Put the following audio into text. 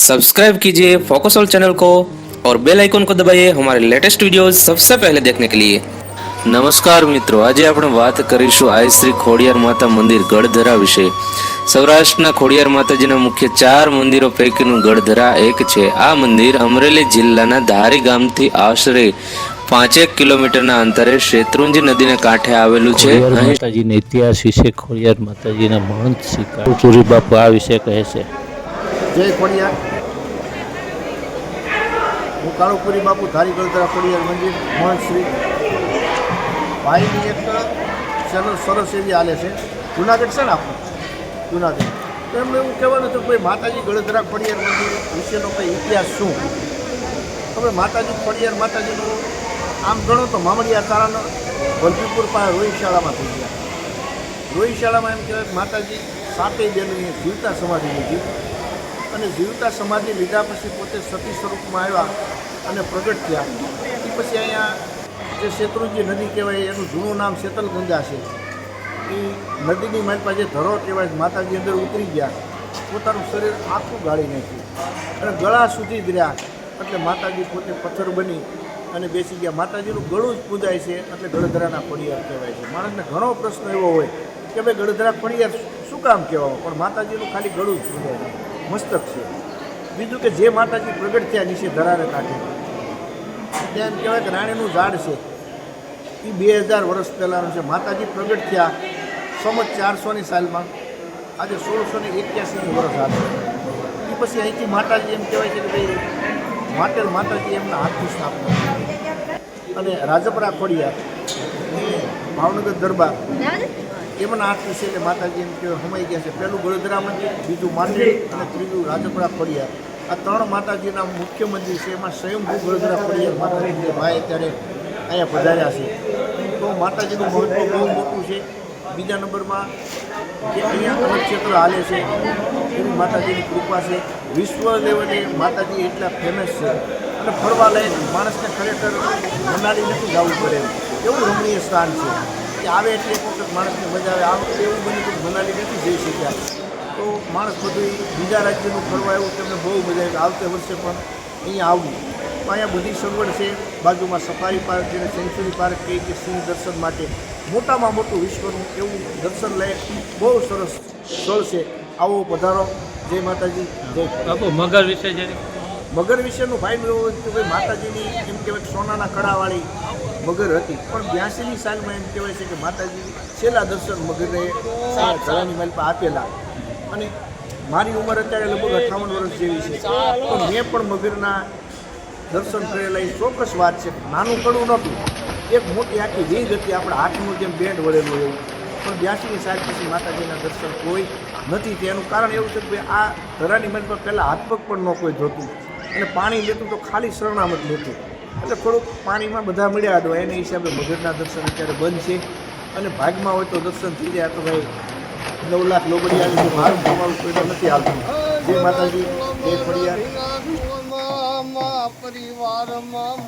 Subscribe कीजिए focus all channel को और बेल आइकन को दबाइए हमारे लेटेस्ट वीडियोस सबसे पहले देखने के लिए નમસ્કાર મિત્રો આજે આપણે વાત કરીશું આઈ શ્રી ખોડિયાર માતા મંદિર ગઢધરા વિશે સૌરાષ્ટ્રના ખોડિયાર માતાજીના મુખ્ય ચાર મંદિરો પૈકીનું ગઢધરા એક છે આ મંદિર અમરેલી જિલ્લાના ધારી ગામથી આશરે પાંચેક કિલોમીટરના અંતરે શેત્રુંજી નદીને કાંઠે આવેલું છે ખોડિયાર અહીં માતાજીના ઇતિહાસ વિશે ખોડિયાર માતાજીના મહંત શ્રી કાળુચુરી બાપુ આ વિશે કહે છે જય ખોડિયાર હું કાળુપુરી બાપુ ધારી ગળતરા ખોડિયાર મંદિર મહંત શ્રી. ભાઈની એક ચેનલ સરસ એવી હાલે છે. જુનાગઢ છે ને આપણું? જુનાગઢ. તો એમને એવું કહેવાનું હતું કે ભાઈ માતાજી ગળધરા ખોડિયાર મંદિર વિશેનો કંઈ ઇતિહાસ શું? હવે માતાજી પડિયાર, માતાજીનું આમ ગણો તો મામડિયા તારાનો વલભીપુર પાસે રોહિશાળામાં થઈ ગયા. રોહિશાળામાં એમ કહેવાય માતાજી સાતેય બેનની જીવતા સમાધિ લીધી. અને જીવતા સમાધિ લીધા પછી પોતે સતી સ્વરૂપમાં આવ્યા અને પ્રગટ થયા. એ પછી અહીંયા જે શેત્રુંજી નદી કહેવાય, એનું જૂનું નામ શેતલગુંજા છે. એ નદીની મારી પાસે ધરો કહેવાય માતાજી અંદર ઉતરી ગયા. પોતાનું શરીર આખું ગાળી નાખ્યું. અને ગળા સુધી જ રહ્યા. એટલે માતાજી પોતે પથ્થર બની અને બેસી ગયા. માતાજીનું ગળું જ પૂજાય છે, એટલે ગળધરાના ફળિયાર કહેવાય છે. માણસને ઘણો પ્રશ્ન એવો હોય કે ભાઈ ગળધરા ફળિયાર શું કામ કહેવા પણ માતાજીનું ખાલી ગળું જ પૂજાય છે. મસ્તક છે. બીજું કે જે માતાજી પ્રગટ થયા છે ધરારે કાઢે ત્યાં એમ કહેવાય કે રાણીનું ઝાડ છે. એ બે હજાર વર્ષ પહેલાંનું છે. માતાજી પ્રગટ થયા સમજ ચારસોની સાલમાં. આજે સોળસો ને એક્યાસીનું વર્ષ આવે એ પછી અહીંથી માતાજી એમ કહેવાય છે કે ભાઈ માટેલ માતાજી એમના હાથની સ્થાપના અને રાજપરા ખોડિયા ભાવનગર દરબાર. એમના હાથ છે એટલે માતાજી એમ કહેવાય સમાઈ ગયા છે. પહેલું વડોદરા મંદિર, બીજું માંડવી અને ત્રીજું રાજપરા ફળિયા. આ ત્રણ માતાજીના મુખ્ય મંદિર છે. એમાં સ્વયંભૂ વડોદરા ફળિયા માતાજી ભાઈ અત્યારે અહીંયા પધાર્યા છે. તો માતાજીનું મહત્વ બહુ મોટું છે. બીજા નંબરમાં જે અહીંયા ક્ષેત્ર હાલે છે એવી માતાજીની કૃપા છે. વિશ્વ લેવલે માતાજી એટલા ફેમસ છે. અને ફરવા લાયક માણસને ખરેખર મનાલી નથી જવું પડે. એવું રમણીય સ્થાન છે. કે આવે એટલે એક વખત માણસને મજા આવે. આ એવું બન્યું કે મનાલી નથી જઈ શક્યા. તો માણસ બધું બીજા રાજ્યનું ફરવા એવું તમને બહુ મજા આવે. આવતે વર્ષે પણ અહીંયા આવવું તો અહીંયા બધી સગવડ છે. બાજુમાં સફારી પાર્ક જેને સેન્ચુરી પાર્ક કહી કે સિંહ દર્શન માટે. મોટામાં મોટું વિશ્વનું એવું દર્શન લાયક બહુ સરસ સ્થળ છે. આવો પધારો. જય માતાજી. જય. બાપુ, મગર વિશે જે મગર વિશેનું ભાઈ એવું હતું કે માતાજીની એમ કહેવાય સોનાના કળાવાળી મગર હતી. પણ બ્યાસીની સાલમાં એમ કહેવાય છે કે માતાજી છેલ્લા દર્શન મગરને ઘરાની માલ પર આપેલા. અને મારી ઉંમર અત્યારે લગભગ અઠાવન વર્ષ જેવી છે. તો મેં પણ મગરના દર્શન કરેલા. એ ચોક્કસ વાત છે. નાનું કડું નહોતું. એક મોટી આખી રીંગ હતી આપણા હાથનું જેમ બેન્ડ વળેલું એવું. પણ બ્યાસીની સાલ પછી માતાજીના દર્શન કોઈ નથી. તેનું કારણ એવું છે કે આ ધરાની મન પર પહેલાં હાથ પગ પણ ન કોઈ ધોતું. અને પાણી લેતું તો ખાલી શરણામત લેતું. એટલે થોડુંક પાણીમાં બધા મળ્યા હતા એને હિસાબે મગજના દર્શન અત્યારે બંધ છે. અને ભાગમાં હોય તો દર્શન થઈ જાય. તો ભાઈ નવ લાખ લોબડી આવી છે મારું તમારું કોઈ નથી આવતું જય માતાજી, જય ફળિયા. પરિવારમાં